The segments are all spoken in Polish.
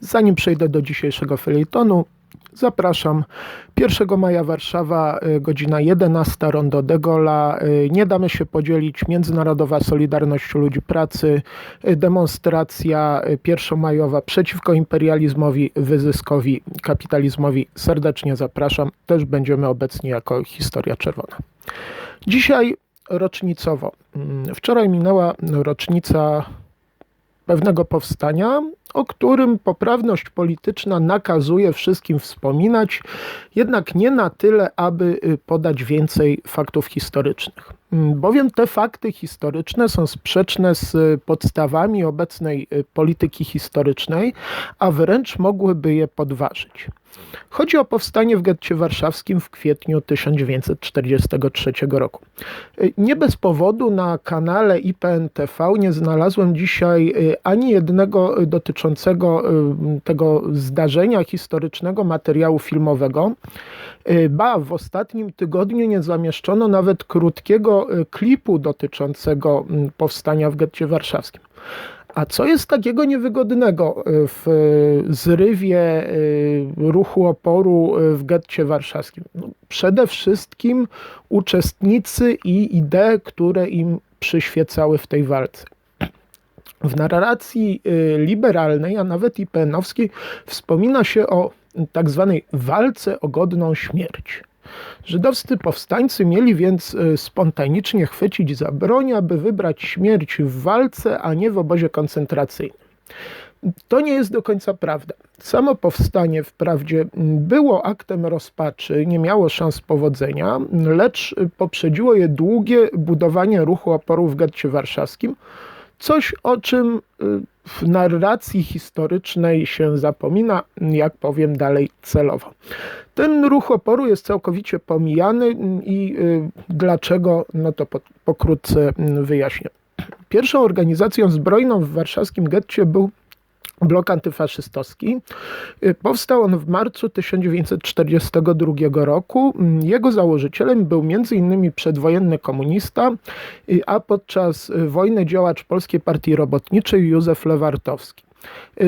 Zanim przejdę do dzisiejszego felietonu, zapraszam. 1 maja Warszawa, y, godzina 11, Rondo de Gola. Y, Nie damy się podzielić. Międzynarodowa Solidarność Ludzi Pracy. y, Demonstracja pierwszomajowa przeciwko imperializmowi, wyzyskowi, kapitalizmowi. Serdecznie zapraszam. Też będziemy obecni jako Historia Czerwona. Dzisiaj rocznicowo. Mm, Wczoraj minęła rocznica pewnego powstania, o którym poprawność polityczna nakazuje wszystkim wspominać, jednak nie na tyle, aby y, podać więcej faktów historycznych. Mm, Bowiem te fakty historyczne są sprzeczne z y, podstawami obecnej y, polityki historycznej, a wręcz mogłyby je podważyć. Chodzi o powstanie w getcie warszawskim w kwietniu 1943 roku. Nie bez powodu na kanale IPNTV nie znalazłem dzisiaj ani jednego y, dotyczącego y, tego zdarzenia historycznego materiału filmowego. Y, Ba, w ostatnim tygodniu nie zamieszczono nawet krótkiego y, klipu dotyczącego mm, powstania w getcie warszawskim. A co jest takiego niewygodnego w zrywie ruchu oporu w getcie warszawskim? No, przede wszystkim uczestnicy i idee, które im przyświecały w tej walce. W narracji y, liberalnej, a nawet IPN-owskiej wspomina się o tak zwanej walce o godną śmierć. Żydowscy powstańcy mieli więc y, spontanicznie chwycić za broń, aby wybrać śmierć w walce, a nie w obozie koncentracyjnym. To nie jest do końca prawda. Samo powstanie wprawdzie było aktem rozpaczy, nie miało szans powodzenia, lecz poprzedziło je długie budowanie ruchu oporu w getcie warszawskim, coś o czym y, w narracji historycznej się zapomina, jak powiem dalej celowo. Ten ruch oporu jest całkowicie pomijany i y, dlaczego, no to po, pokrótce mm, wyjaśnię. Pierwszą organizacją zbrojną w warszawskim getcie był blok antyfaszystowski. Y, Powstał on w marcu 1942 roku. Mm, Jego założycielem był m.in. przedwojenny komunista, y, a podczas y, wojny działacz Polskiej Partii Robotniczej Józef Lewartowski.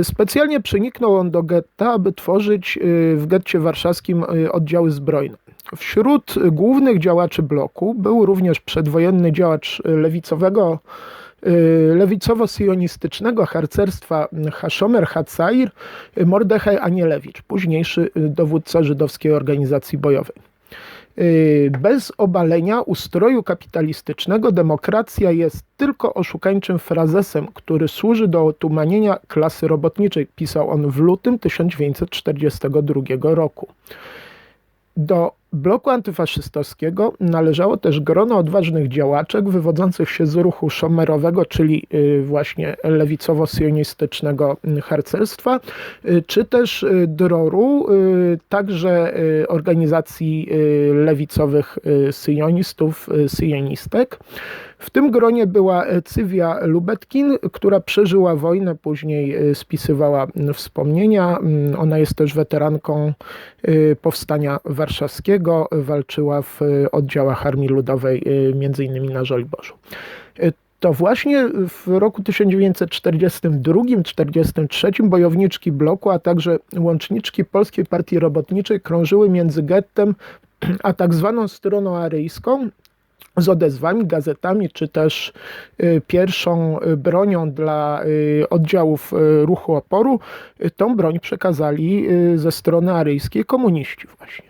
Specjalnie przeniknął on do getta, aby tworzyć w getcie warszawskim oddziały zbrojne. Wśród głównych działaczy bloku był również przedwojenny działacz lewicowego lewicowo-sionistycznego harcerstwa Hashomer Hatzair y, Mordechaj Anielewicz, późniejszy y, dowódca żydowskiej organizacji bojowej. Y, Bez obalenia ustroju kapitalistycznego demokracja jest tylko oszukańczym frazesem, który służy do otumanienia klasy robotniczej, pisał on w lutym 1942 roku. Do bloku antyfaszystowskiego należało też grono odważnych działaczek wywodzących się z ruchu szomerowego, czyli y, właśnie lewicowo-sionistycznego y, harcerstwa, y, czy też DROR-u, także organizacji lewicowych syjonistów, syjonistek. W tym gronie była e, Cywia Lubetkin, która przeżyła wojnę, później e, spisywała wspomnienia. Mm, Ona jest też weteranką e, Powstania Warszawskiego, walczyła w oddziałach Armii Ludowej, innymi na Żoliborzu. To właśnie w roku 1942-1943 bojowniczki bloku, a także łączniczki Polskiej Partii Robotniczej krążyły między gettem a tak zwaną stroną aryjską, z odezwami, gazetami, czy też y, pierwszą y, bronią dla y, oddziałów ruchu oporu, tą broń przekazali ze strony aryjskiej komuniści właśnie.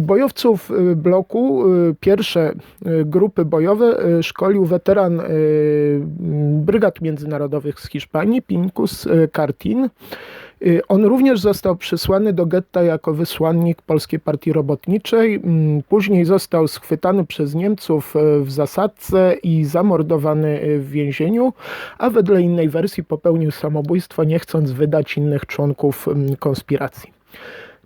Bojowców bloku, pierwsze grupy bojowe szkolił weteran brygad międzynarodowych z Hiszpanii, Pincus Cartin. Y, On również został przysłany do getta jako wysłannik Polskiej Partii Robotniczej. Mm, Później został schwytany przez Niemców y, w zasadce i zamordowany y, w więzieniu, a wedle innej wersji popełnił samobójstwo, nie chcąc wydać innych członków mm, konspiracji.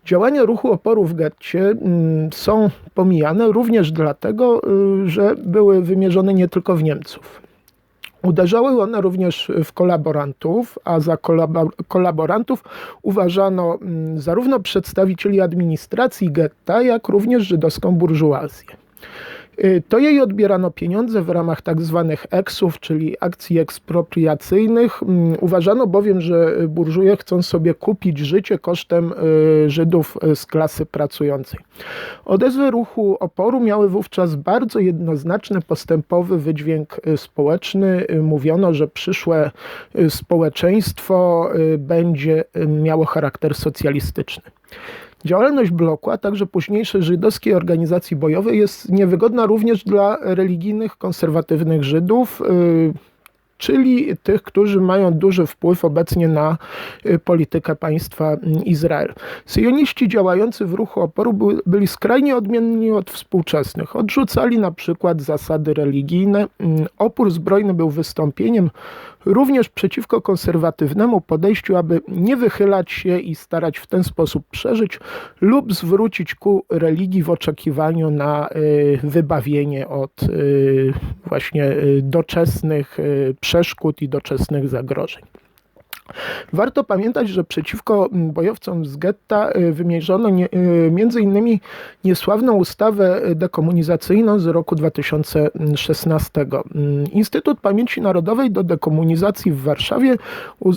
Działania ruchu oporu w getcie mm, są pomijane również dlatego, że były wymierzone nie tylko w Niemców. Uderzały one również w kolaborantów, a za kolabo- kolaborantów uważano mm, zarówno przedstawicieli administracji getta, jak również żydowską burżuazję. Y, to jej odbierano pieniądze w ramach tak zwanych eksów, czyli akcji ekspropriacyjnych. Mm, uważano bowiem, że burżuje chcą sobie kupić życie kosztem y, Żydów z klasy pracującej. Odezwy ruchu oporu miały wówczas bardzo jednoznaczny, postępowy wydźwięk y, społeczny. Mówiono, że przyszłe społeczeństwo będzie miało charakter socjalistyczny. Działalność bloku, a także późniejszej żydowskiej organizacji bojowej jest niewygodna również dla religijnych, konserwatywnych Żydów, y, czyli tych, którzy mają duży wpływ obecnie na y, politykę państwa Izrael. Syjoniści działający w ruchu oporu byli skrajnie odmienni od współczesnych. Odrzucali na przykład zasady religijne. Mm, opór zbrojny był wystąpieniem również przeciwko konserwatywnemu podejściu, aby nie wychylać się i starać w ten sposób przeżyć lub zwrócić ku religii w oczekiwaniu na y, wybawienie od y, właśnie y, doczesnych przeszkód i doczesnych zagrożeń. Warto pamiętać, że przeciwko bojowcom z getta y, wymierzono y, innymi niesławną ustawę dekomunizacyjną z roku 2016. Mm, Instytut Pamięci Narodowej do dekomunizacji w Warszawie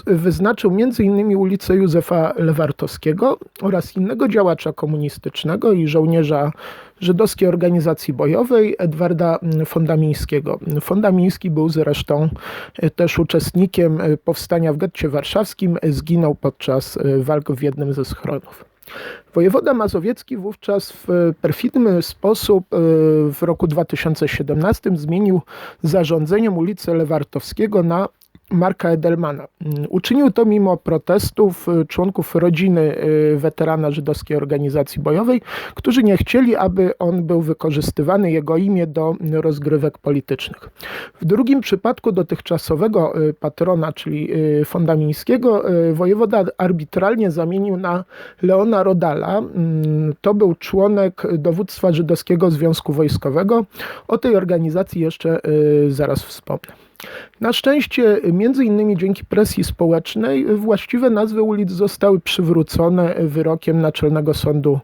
wyznaczył innymi ulicę Józefa Lewartowskiego oraz innego działacza komunistycznego i żołnierza żydowskiej organizacji bojowej Edwarda Fondamińskiego. Fondamiński był zresztą e, też uczestnikiem e, powstania w getcie warszawskim, zginął podczas e, walk w jednym ze schronów. Wojewoda Mazowiecki wówczas w perfidny sposób w roku 2017 zmienił zarządzeniem ulicy Lewartowskiego na Marka Edelmana. Mm, uczynił to mimo protestów y, członków rodziny y, weterana żydowskiej organizacji bojowej, którzy nie chcieli, aby on był wykorzystywany, jego imię, do rozgrywek politycznych. W drugim przypadku dotychczasowego y, patrona, czyli Fondamińskiego, wojewoda arbitralnie zamienił na Leona Rodala. Mm, to był członek dowództwa Żydowskiego Związku Wojskowego. O tej organizacji jeszcze zaraz wspomnę. Na szczęście, między innymi dzięki presji społecznej, właściwe nazwy ulic zostały przywrócone wyrokiem Naczelnego Sądu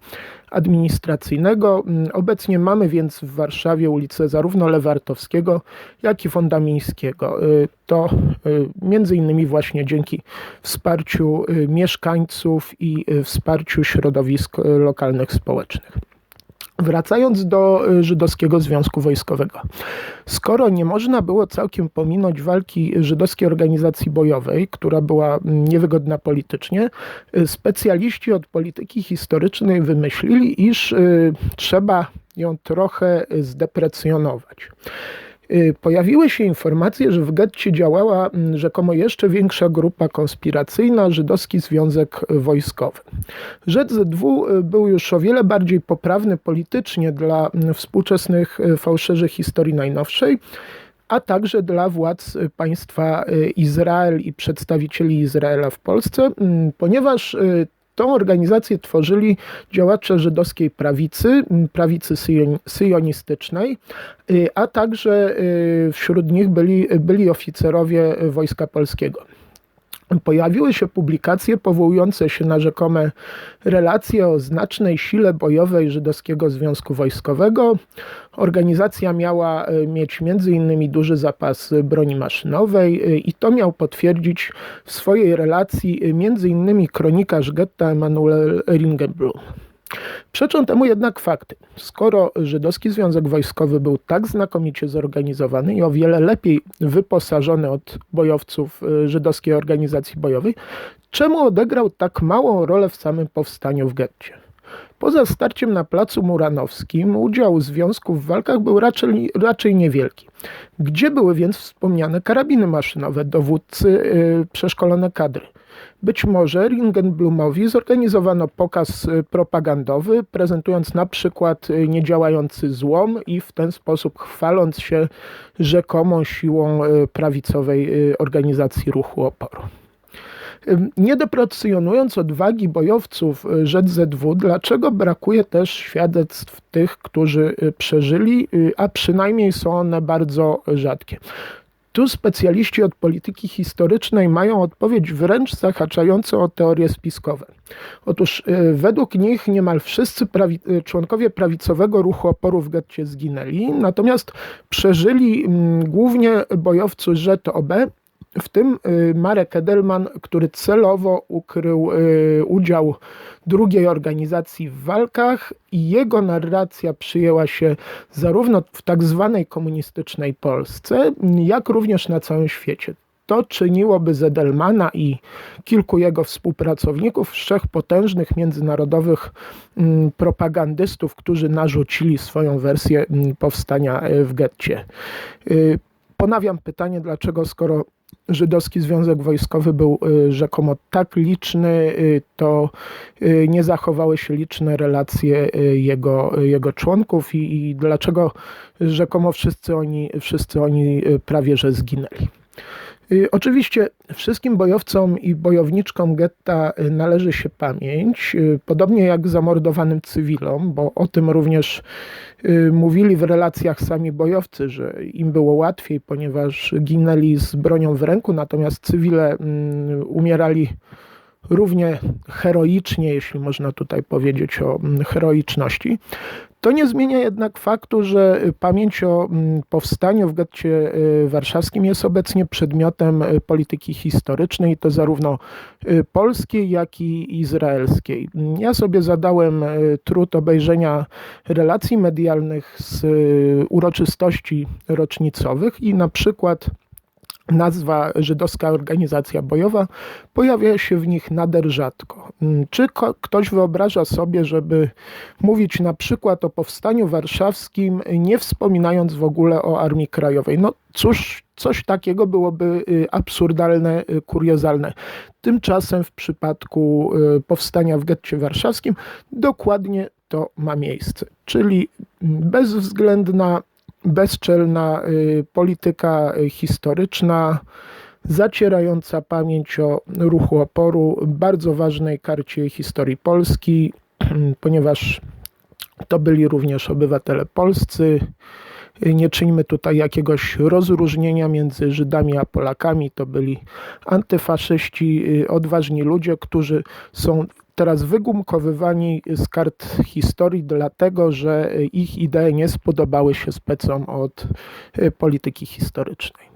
Administracyjnego. Obecnie mamy więc w Warszawie ulicę zarówno Lewartowskiego, jak i Fondamińskiego. To y, między innymi właśnie dzięki wsparciu y, mieszkańców i y, wsparciu środowisk lokalnych społecznych. Wracając do y, Żydowskiego Związku Wojskowego. Skoro nie można było całkiem pominąć walki żydowskiej organizacji bojowej, która była mm, niewygodna politycznie, y, specjaliści od polityki historycznej wymyślili, iż y, trzeba ją trochę zdeprecjonować. Y, pojawiły się informacje, że w getcie działała mm, rzekomo jeszcze większa grupa konspiracyjna, Żydowski Związek Wojskowy. ZZW y, był już o wiele bardziej poprawny politycznie dla mm, współczesnych y, fałszerzy historii najnowszej, a także dla władz państwa Izrael i przedstawicieli Izraela w Polsce, mm, ponieważ Tą organizację tworzyli działacze żydowskiej prawicy, prawicy syjonistycznej, y, a także y, wśród nich byli, byli oficerowie Wojska Polskiego pojawiły się publikacje powołujące się na rzekome relacje o znacznej sile bojowej Żydowskiego Związku Wojskowego. Organizacja miała e, mieć m.in. duży zapas broni maszynowej e, i to miał potwierdzić w swojej relacji e, m.in. kronikarz getta Emanuel Ringenblum. Przeczą temu jednak fakty. Skoro Żydowski Związek Wojskowy był tak znakomicie zorganizowany i o wiele lepiej wyposażony od bojowców y, żydowskiej organizacji bojowej, czemu odegrał tak małą rolę w samym powstaniu w getcie? Poza starciem na placu Muranowskim udział związku w walkach był raczej, raczej niewielki. Gdzie były więc wspomniane karabiny maszynowe, dowódcy, yy, przeszkolone kadry? Być może Ringenblumowi zorganizowano pokaz y, propagandowy, prezentując na przykład y, niedziałający złom i w ten sposób chwaląc się rzekomą siłą y, prawicowej organizacji ruchu oporu. Nie deprecjonując odwagi bojowców ZZW, dlaczego brakuje też świadectw tych, którzy przeżyli, a przynajmniej są one bardzo rzadkie. Tu specjaliści od polityki historycznej mają odpowiedź wręcz zahaczającą o teorie spiskowe. Otóż y, według nich niemal wszyscy prawi y, członkowie prawicowego ruchu oporu w getcie zginęli, natomiast przeżyli mm, głównie bojowcy Żet OB, w tym y, Marek Edelman, który celowo ukrył udział drugiej organizacji w walkach i jego narracja przyjęła się zarówno w tak zwanej komunistycznej Polsce, jak również na całym świecie. To czyniłoby Zedelmana i kilku jego współpracowników trzech potężnych międzynarodowych mm, propagandystów, którzy narzucili swoją wersję mm, powstania e, w getcie. Y, ponawiam pytanie, dlaczego skoro żydowski związek wojskowy był y, rzekomo tak liczny, y, to nie zachowały się liczne relacje jego, jego członków i, i dlaczego rzekomo wszyscy oni, wszyscy oni prawie że zginęli. Y, oczywiście wszystkim bojowcom i bojowniczkom getta y, należy się pamięć, y, podobnie jak zamordowanym cywilom, bo o tym również mówili w relacjach sami bojowcy, że im było łatwiej, ponieważ ginęli z bronią w ręku, natomiast cywile mm, umierali równie heroicznie, jeśli można tutaj powiedzieć o mm, heroiczności. To nie zmienia jednak faktu, że pamięć o mm, powstaniu w getcie y, warszawskim jest obecnie przedmiotem y, polityki historycznej, to zarówno y, polskiej, jak i izraelskiej. Ja sobie zadałem trud obejrzenia relacji medialnych z uroczystości rocznicowych i na przykład Nazwa żydowska organizacja bojowa pojawia się w nich nader rzadko. Mm, czy ktoś wyobraża sobie, żeby mówić na przykład o powstaniu warszawskim, nie wspominając w ogóle o Armii Krajowej? No cóż, coś takiego byłoby y, absurdalne, y, kuriozalne. Tymczasem w przypadku y, powstania w getcie warszawskim dokładnie to ma miejsce. Czyli bezwzględna bezczelna y, polityka historyczna, zacierająca pamięć o ruchu oporu, bardzo ważnej karcie historii Polski, ponieważ to byli również obywatele polscy. Nie czyńmy tutaj jakiegoś rozróżnienia między Żydami a Polakami. To byli antyfaszyści, y, odważni ludzie, którzy są teraz wygumkowywani z kart historii, dlatego że ich idee nie spodobały się specom od e, polityki historycznej.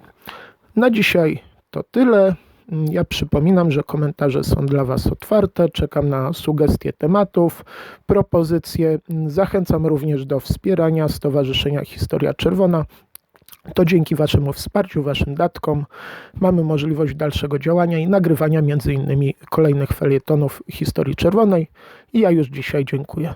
Na dzisiaj to tyle. Ja przypominam, że komentarze są dla Was otwarte. Czekam na sugestie tematów, propozycje. Zachęcam również do wspierania Stowarzyszenia Historia Czerwona to dzięki Waszemu wsparciu, Waszym datkom mamy możliwość dalszego działania i nagrywania między innymi kolejnych felietonów historii czerwonej. I ja już dzisiaj dziękuję.